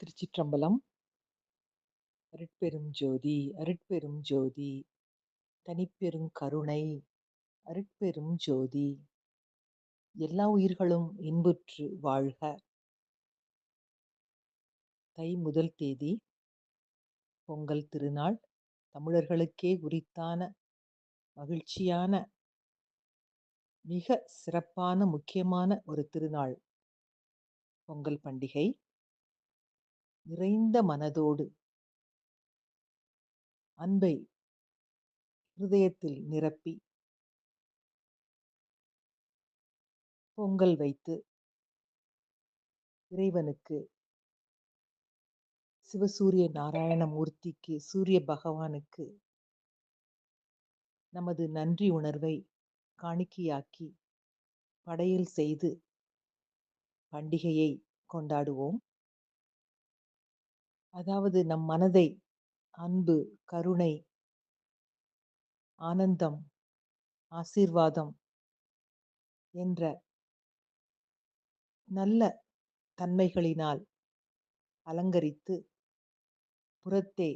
திருச்சிற்றம்பலம். அருட்பெரும் ஜோதி, அருட்பெரும் ஜோதி, தனிப்பெரும் கருணை, அருட்பெரும் ஜோதி. எல்லா உயிர்களும் இன்புற்று வாழ்க. தை முதல் தேதி பொங்கல் திருநாள் தமிழர்களுக்கே உரித்தான மகிழ்ச்சியான மிக சிறப்பான முக்கியமான ஒரு திருநாள் பொங்கல் பண்டிகை நிறைந்த மனதோடு அன்பை இருதயத்தில் நிரப்பி பொங்கல் வைத்து இறைவனுக்கு சிவசூரிய நாராயணமூர்த்திக்கு சூரிய பகவானுக்கு நமது நன்றி உணர்வை காணிக்கையாக்கி படையல் செய்து பண்டிகையை கொண்டாடுவோம். அதாவது நம் மனதை அன்பு கருணை ஆனந்தம் ஆசீர்வாதம் என்ற நல்ல தன்மைகளினால் அலங்கரித்து புறத்தே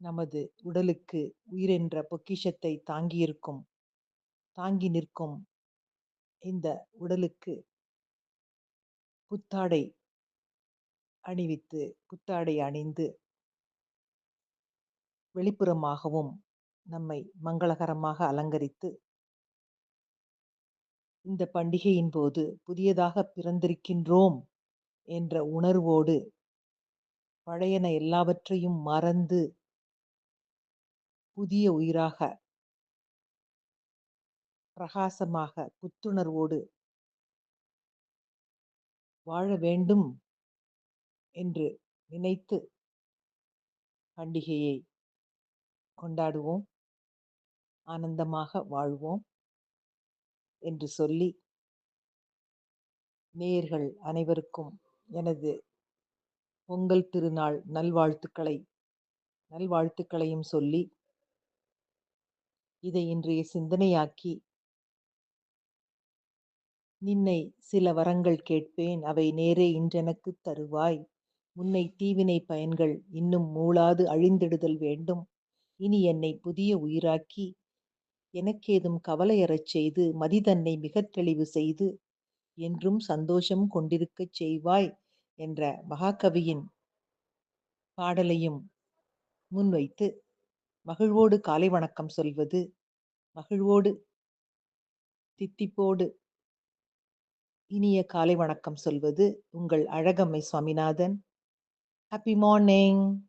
நமது உடலுக்கு உயிரென்ற பொக்கிஷத்தை தாங்கியிருக்கும் தாங்கி நிற்கும் இந்த உடலுக்கு புத்தாடை அணிவித்து புத்தாடை அணிந்து வெளிப்புறமாகவும் நம்மை மங்களகரமாக அலங்கரித்து இந்த பண்டிகையின் போது புதியதாக பிறந்திருக்கின்றோம் என்ற உணர்வோடு பழையன எல்லாவற்றையும் மறந்து புதிய உயிராக பிரகாசமாக புத்துணர்வோடு வாழ வேண்டும் என்று நினைத்து பண்டிகையை கொண்டாடுவோம். ஆனந்தமாக வாழ்வோம் என்று சொல்லி நேயர்கள் அனைவருக்கும் எனது பொங்கல் திருநாள் நல்வாழ்த்துக்களை நல்வாழ்த்துக்களையும் சொல்லி இதை இன்றைய சிந்தனையாக்கி நின்னை சில வரங்கள் கேட்பேன். அவை நேரே இன்றெனக்கு தருவாய். முன்னை தீவினை பயன்கள் இன்னும் மூளாது அழிந்திடுதல் வேண்டும். இனி என்னை புதிய உயிராக்கி எனக்கேதும் கவலையறச் செய்து மதிதன்னை மிகத் தெளிவு செய்து என்றும் சந்தோஷம் கொண்டிருக்கச் செய்வாய் என்ற மகாகவியின் பாடலையும் முன்வைத்து மகிழ்வோடு காலை வணக்கம் சொல்வது மகிழ்வோடு தித்திப்போடு இனிய காலை வணக்கம் சொல்வது உங்கள் அழகம்மை சுவாமிநாதன். Happy morning.